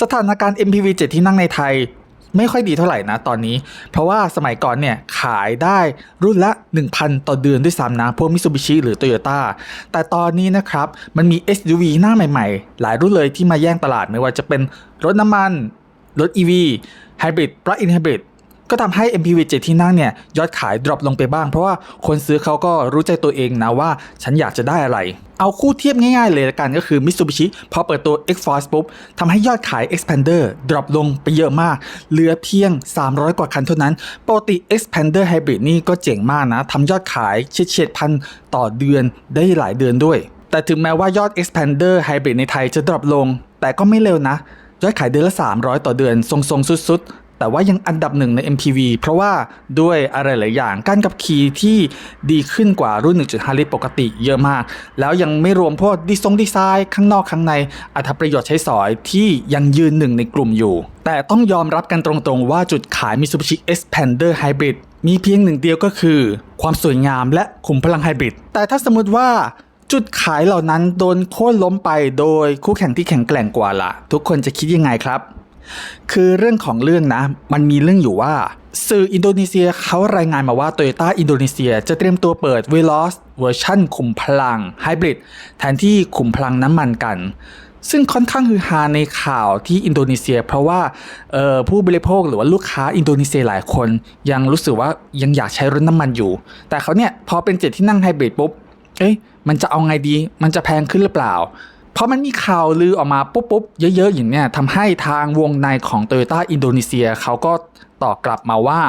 สถานการณ์ MPV 7 ที่นั่งในไทยไม่ค่อยดีเท่าไหร่นะตอนนี้ เพราะว่าสมัยก่อนเนี่ยขายได้รุ่นละ 1,000 ต่อเดือนด้วยซ้ำนะ พวก Mitsubishi หรือ Toyota แต่ตอนนี้นะครับ มันมี SUV หน้าใหม่ๆ หลายรุ่นเลยที่มาแย่งตลาดไม่ว่าจะเป็นรถน้ำมัน รถ EV Hybrid Plug-in Hybrid ก็ ก็ทำให้ MPV 7 ที่นั่งเนี่ยยอดขายดรอปลงไปบ้าง เพราะว่าคนซื้อเขาก็รู้ใจตัวเองนะว่าฉันอยากจะได้อะไร เอาคู่เทียบง่ายๆเลยละกันก็คือ Mitsubishi พอเปิดตัว X-Force ปุ๊บทำให้ยอดขาย Expander ดรอปลงไปเยอะมาก เหลือเพียง 300 กว่าคันเท่านั้นปกติ Expander Hybrid นี่ก็เจ๋งมากนะทำยอดขายเฉียดๆพันต่อเดือนได้หลายเดือนด้วย แต่ถึงแม้ว่ายอด Expander Hybrid ในไทยจะดรอปลง แต่ก็ไม่เร็วนะยอดขายเดือนละ 300 ต่อเดือน ทรงๆ สุด ๆ แต่ว่ายังอันดับหนึ่งใน MPV เพราะว่าด้วยอะไรหลายอย่างการกับขี่ที่ดีขึ้นกว่ารุ่น 1.5 ลิตรปกติเยอะมาก แล้วยังไม่รวมพวกดีทรงดีไซน์ข้างนอกข้างในอัตราประโยชน์ใช้สอยที่ยังยืนหนึ่งในกลุ่มอยู่ แต่ต้องยอมรับกันตรงๆว่าจุดขาย Mitsubishi Expander Hybrid มีเพียงหนึ่งเดียวก็คือ ความสวยงามและขุมพลังไฮบริด แต่ถ้าสมมติว่าจุดขายเหล่านั้นโดนโค่นล้มไปโดยคู่แข่งที่แข็งแกร่งกว่าล่ะ ทุกคนจะคิดยังไงครับ คือเรื่องของเรื่องนะ มันมีเรื่องอยู่ว่า สื่ออินโดนีเซียเขารายงานมาว่า Toyota อินโดนีเซียจะเตรียมตัวเปิด Veloz เวอร์ชั่นขุมพลังไฮบริดแทนที่ขุมพลังน้ำมันกัน ซึ่งค่อนข้างฮือฮาในข่าวที่อินโดนีเซีย เพราะว่าออผู้บริโภคหรือว่าลูกค้าอินโดนีเซียหลายคน ยังรู้สึกว่ายังอยากใช้รถน้ำมันอยู่ แต่เขาเนี่ยพอเป็นเจ็ดที่นั่งไฮบริดปุ๊บเอ้ยมันจะเอาไงดี มันจะแพงขึ้นหรือเปล่า เพราะมันมีข่าวลือออกมาปุ๊บปุ๊บเยอะๆอย่างเนี้ยทำให้ทางวงในของ Toyota อินโดนีเซียเขาก็ตอบกลับมาว่า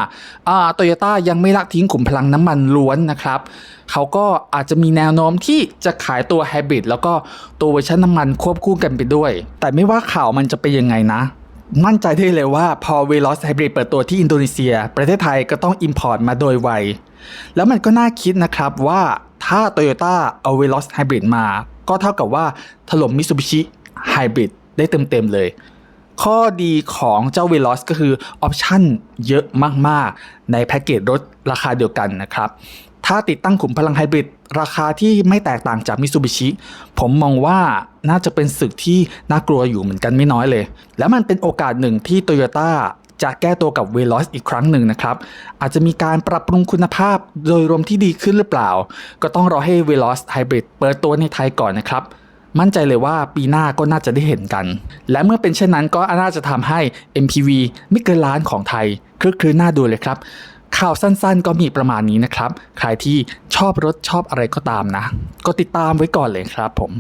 อ่าโตโยต้ายังไม่ละทิ้งขุมพลังน้ำมันล้วนนะครับ เขาก็อาจจะมีแนวโน้มที่จะขายตัวไฮบริดแล้วก็ตัวเวอร์ชันน้ำมันควบคู่กันไปด้วย แต่ไม่ว่าข่าวมันจะเป็นยังไงนะ มั่นใจได้เลยว่าพอ Veloz Hybrid เปิดตัวที่อินโดนีเซีย ประเทศไทยก็ต้อง Import มาโดยไว แล้วมันก็น่าคิดนะครับว่าถ้า Toyota เอา Veloz Hybrid มาก็เท่ากับว่าถล่ม Mitsubishi Hybrid ได้เต็มๆเลย ข้อดีของเจ้า Veloz ก็คือออปชั่นเยอะมากๆ ในแพ็กเกจรถราคาเดียวกันนะครับ ถ้าติดตั้งขุมพลังไฮบริดราคาที่ไม่แตกต่างจาก Mitsubishi ผมมองว่าน่าจะเป็นศึกที่น่ากลัวอยู่เหมือนกันไม่น้อยเลย แล้วมันเป็นโอกาสหนึ่งที่ Toyota จะแก้ตัวกับ Veloz อีกครั้งหนึ่งนะครับ อาจจะมีการปรับปรุงคุณภาพโดยรวมที่ดีขึ้นหรือเปล่า ก็ต้องรอให้ Veloz Hybrid เปิดตัวในไทยก่อนนะครับ มั่นใจเลยว่าปีหน้าก็น่าจะได้เห็นกัน และเมื่อเป็นเช่นนั้นก็น่าจะทำให้ MPV ไม่เกินล้านของไทยคลึกคลื้นน่าดูเลยครับข่าวสั้นๆ ก็มีประมาณนี้นะครับ ใครที่ชอบรถชอบอะไรก็ตามนะ ก็ติดตามไว้ก่อนเลยครับผม